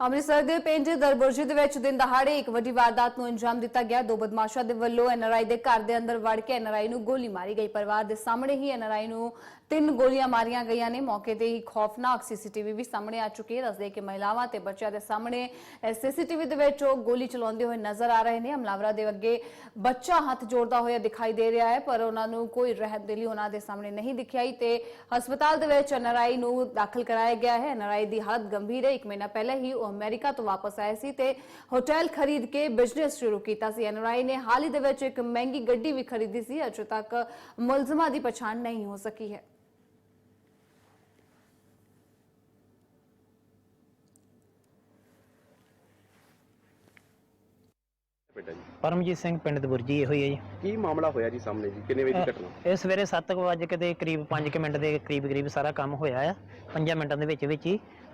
ਅੰਮ੍ਰਿਤਸਰ ਦੇ ਪਿੰਡ ਦਰਬੁਰਜੀ ਦੇ ਵਿੱਚ ਦਿਨ ਦਹਾੜੇ ਇੱਕ ਵੱਡੀ ਵਾਰਦਾਤ ਨੂੰ ਅੰਜਾਮ ਦਿੱਤਾ ਗਿਆ। ਦੋ ਬਦਮਾਸ਼ਾਂ ਦੇ ਵੱਲੋਂ ਐਨਆਰਆਈ ਦੇ ਘਰ ਦੇ ਅੰਦਰ ਵੜ ਕੇ ਐਨਆਰਆਈ ਨੂੰ ਗੋਲੀ ਮਾਰੀ ਗਈ। ਪਰਿਵਾਰ ਦੇ ਸਾਹਮਣੇ ਹੀ ਐਨਆਰਆਈ ਨੂੰ ਤਿੰਨ ਗੋਲੀਆਂ ਮਾਰੀਆਂ ਗਈਆਂ ਨੇ। ਮੌਕੇ ਤੇ ਹੀ ਖੌਫਨਾਕ ਸੀਸੀਟੀਵੀ ਵੀ ਸਾਹਮਣੇ ਆ ਚੁੱਕੀ ਹੈ। ਦੱਸਦੇ ਕਿ ਮਹਿਲਾਵਾਂ ਤੇ ਬੱਚਿਆਂ ਦੇ ਸਾਹਮਣੇ ਸੀਸੀਟੀਵੀ ਦੇ ਵਿੱਚ ਉਹ ਗੋਲੀ ਚਲਾਉਂਦੇ ਹੋਏ ਨਜ਼ਰ ਆ ਰਹੇ ਨੇ। ਹਮਲਾਵਰਾਂ ਦੇ ਅੱਗੇ ਬੱਚਾ ਹੱਥ ਜੋੜਦਾ ਹੋਇਆ ਦਿਖਾਈ ਦੇ ਰਿਹਾ ਹੈ, ਪਰ ਉਹਨਾਂ ਨੂੰ ਕੋਈ ਰਹਿਮਦਿਲੀ ਉਹਨਾਂ ਦੇ ਸਾਹਮਣੇ ਨਹੀਂ ਦਿਖਾਈ ਤੇ ਹਸਪਤਾਲ ਦੇ ਵਿੱਚ ਐਨਆਰਆਈ ਨੂੰ ਦਾਖਲ ਕਰਾਇਆ ਗਿਆ ਹੈ। ਐਨਆਰਆਈ ਦੀ ਹਾਲਤ ਗੰਭੀਰ ਹੈ। ਇੱਕ ਮਹੀਨਾ ਪਹਿਲਾਂ ਹੀ ਉਹ ਅਮਰੀਕਾ ਤੋਂ ਵਾਪਸ ਆਏ ਸੀ ਤੇ ਹੋਟਲ ਖਰੀਦ ਕੇ ਬਿਜ਼ਨਸ ਸ਼ੁਰੂ ਕੀਤਾ ਸੀ। ਐਨਆਰਆਈ ਨੇ ਹਾਲ ਹੀ ਦੇ ਵਿੱਚ ਇੱਕ ਮਹਿੰਗੀ ਗੱਡੀ ਵੀ ਖਰੀਦੀ ਸੀ। ਅਜੇ ਤੱਕ ਮੁਲਜ਼ਮਾਂ ਦੀ ਪਛਾਣ ਨਹੀਂ ਹੋ ਸਕੀ ਹੈ। ਬੇਟਾ ਜੀ ਪਰਮਜੀਤ ਸਿੰਘ ਪਿੰਡ ਦਬੁਰਜੀ ਇਹੋ ਹੀ ਹੈ ਜੀ। ਕੀ ਮਾਮਲਾ ਹੋਇਆ ਜੀ ਸਾਹਮਣੇ ਜੀ? ਕਿੰਨੇ ਵਜੇ ਦੀ ਘਟਨਾ? ਇਹ ਸਵੇਰੇ 7 ਵਜੇ ਦੇ ਕਰੀਬ 5 ਮਿੰਟ ਦੇ ਕਰੀਬ ਕਰੀਬ ਸਾਰਾ ਕੰਮ ਹੋਇਆ ਆ। 5 ਮਿੰਟਾਂ ਦੇ ਵਿੱਚ ਵਿੱਚ ਹੀ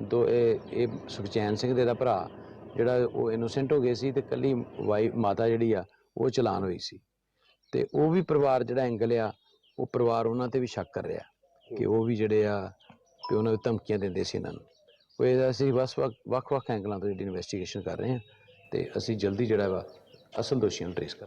ਦੋ ਇਹ ਇਹ ਸੁਖਚੈਨ ਸਿੰਘ ਦੇ ਦਾ ਭਰਾ, ਜਿਹੜਾ ਉਹ ਇਨੋਸੈਂਟ ਹੋ ਗਏ ਸੀ ਤੇ ਕੱਲੀ ਵਾਈਫ ਮਾਤਾ ਜਿਹੜੀ ਆ, ਉਹ ਚਲਾਨ ਹੋਈ ਸੀ। ਤੇ ਉਹ ਵੀ ਪਰਿਵਾਰ ਜਿਹੜਾ ਐਂਗਲ ਆ, ਉਹ ਪਰਿਵਾਰ ਉਹਨਾਂ ਤੇ ਵੀ ਸ਼ੱਕ ਕਰ ਰਿਹਾ ਕਿ ਉਹ ਵੀ ਜਿਹੜੇ ਆ, ਕਿ ਉਹਨਾਂ ਨੂੰ ਧਮਕੀਆਂ ਦਿੰਦੇ ਸੀ ਇਹਨਾਂ ਨੂੰ। ਉਹ ਇਹਦਾ ਅਸੀਂ ਬਸ ਵੱਖ- ਵੱਖ-ਵੱਖ ਐਂਗਲਾਂ ਤੋਂ ਜਿਹੜੀ ਇਨਵੈਸਟੀਗੇਸ਼ਨ ਕਰ ਰਹੇ ਹਾਂ ਤੇ ਅਸੀਂ ਜਲਦੀ ਜਿਹੜਾ ਵਾ, ਅਸਲ ਦੋਸ਼ੀਆਂ ਨੂੰ ਟ੍ਰੇਸ ਕਰ